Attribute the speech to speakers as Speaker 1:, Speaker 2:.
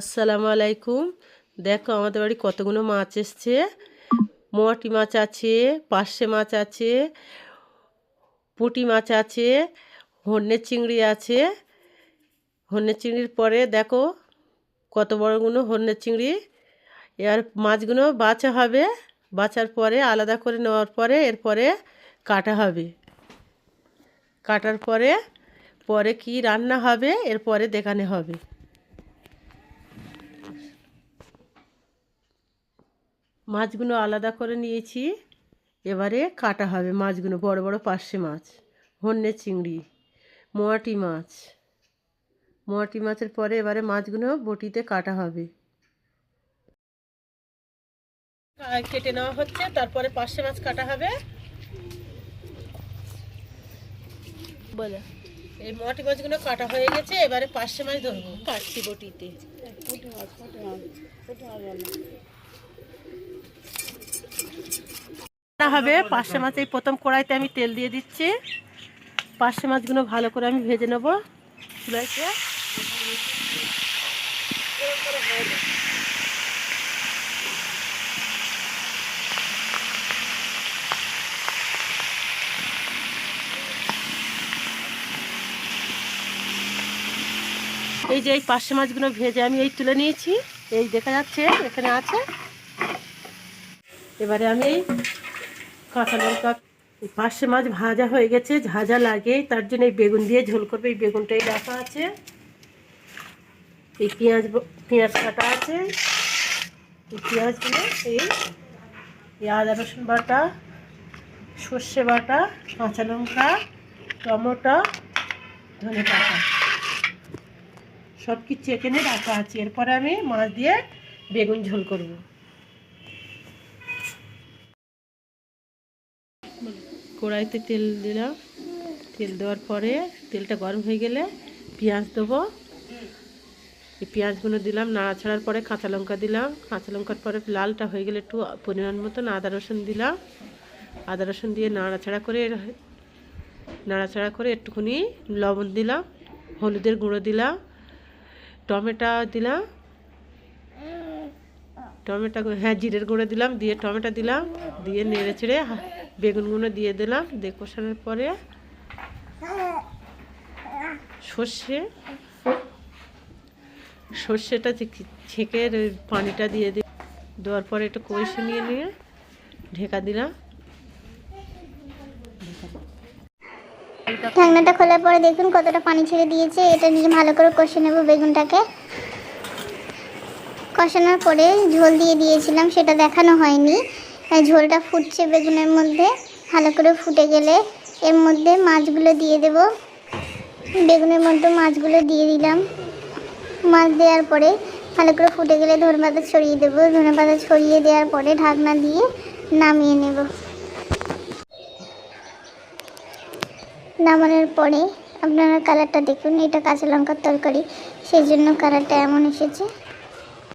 Speaker 1: আসসালামু আলাইকুম। দেখো আমাদের বাড়ি কতগুলো মাছ এসছে। মোয়াটি মাছ আছে, পার্শে মাছ আছে, পুঁটি মাছ আছে হন্যের চিংড়ি আছে। হন্যের চিংড়ির পরে দেখো কত বড়গুলো হন্যের চিংড়ি। এর মাছগুলো বাছা হবে। বাছার পরে আলাদা করে নেওয়ার পরে এরপরে কাটা হবে। কাটার পরে পরে কি রান্না হবে? এরপরে দেখানো হবে। মাছগুলো আলাদা করে নিয়েছি। এবারে কাটা হবে মাছগুলো বড় বড় পার্শে মাছ হন্যে চিংড়ি মোয়াটি মাছ। মোয়াটি মাছের পরে এবারে মাছগুলো বটিতে কাটা হবে। কেটে নেওয়া হচ্ছে তারপরে পার্শে মাছ কাটা হবে। বলে। এই মোয়াটি মাছগুলো কাটা হয়ে গেছে এবারে পার্শে মাছ ধরবো। কাটছি বটিতে। রান্না হবে। পার্শে মাছ এই প্রথম কড়াইতে আমি তেল দিয়ে দিচ্ছি। পার্শে মাছগুলো ভালো করে আমি ভেজে নেব। চুলাইতে। এই যে এই পার্শে মাছগুলো ভেজে আমি এই তুলে নিয়েছি। এই দেখা যাচ্ছে, এখানে আছে। এবারে আমি কাঁচা লঙ্কা পার্শে মাছ ভাজা হয়ে গেছে, ঝাঁঝা লাগে, তার জন্য এই বেগুন দিয়ে ঝোল করবে। এই বেগুনটাই রাখা আছে। এই পেঁয়াজ পেঁয়াজ কাটা আছে। এই পেঁয়াজগুলো, এই আদা রসুন বাটা, সর্ষে বাটা, কাঁচা লঙ্কা, টমেটো, ধনে পাতা। সব কিছু এখানে রাখা আছে। এরপরে আমি মাছ দিয়ে বেগুন ঝোল করব। কড়াইতে তেল দিলাম। তেল দেওয়ার পরে তেলটা গরম হয়ে গেলে পেঁয়াজ দেবো। এই পেঁয়াজগুলো দিলাম, নাড়াছাড়ার পরে কাঁচা লঙ্কা দিলাম। কাঁচা লঙ্কার পরে লালটা হয়ে গেলে একটু পরিমাণ মতন আদা রসুন দিলাম। আদা রসুন দিয়ে নাড়াছাড়া করে নাড়াচাড়া করে একটুখানি লবণ দিলাম, হলুদের গুঁড়ো দিলাম, টমেটো দিলাম। টমেটো হ্যাঁ জিরের গুঁড়ো দিলাম, দিয়ে টমেটো দিলাম, দিয়ে নেড়ে চেড়ে বেগুনগুলো দিয়ে দিলাম, দিয়ে কষানোর পরে সর্ষে, সর্ষেটা ছেঁকে পানিটা দিয়ে দিই দেওয়ার পরে একটু কষে নিয়ে নিয়ে ঢেকা দিলাম।
Speaker 2: ঢাকনাটা খোলার পরে দেখুন কতটা পানি ছেড়ে দিয়েছে। এটা নিয়ে ভালো করে কষে নেব বেগুনটাকে। কষানোর পরে ঝোল দিয়ে দিয়েছিলাম, সেটা দেখানো হয়নি। ঝোলটা ফুটছে বেগুনের মধ্যে। ভালো করে ফুটে গেলে এর মধ্যে মাছগুলো দিয়ে দেব। বেগুনের মধ্যে মাছগুলো দিয়ে দিলাম। মাছ দেওয়ার পরে ভালো করে ফুটে গেলে ধনে পাতা ছড়িয়ে দেবো। ধনে পাতা ছড়িয়ে দেওয়ার পরে ঢাকনা দিয়ে নামিয়ে নেব। নামানোর পরে আপনারা কালারটা দেখুন। এটা কাঁচা লঙ্কার তরকারি। সেই জন্য কালারটা এমন এসেছে।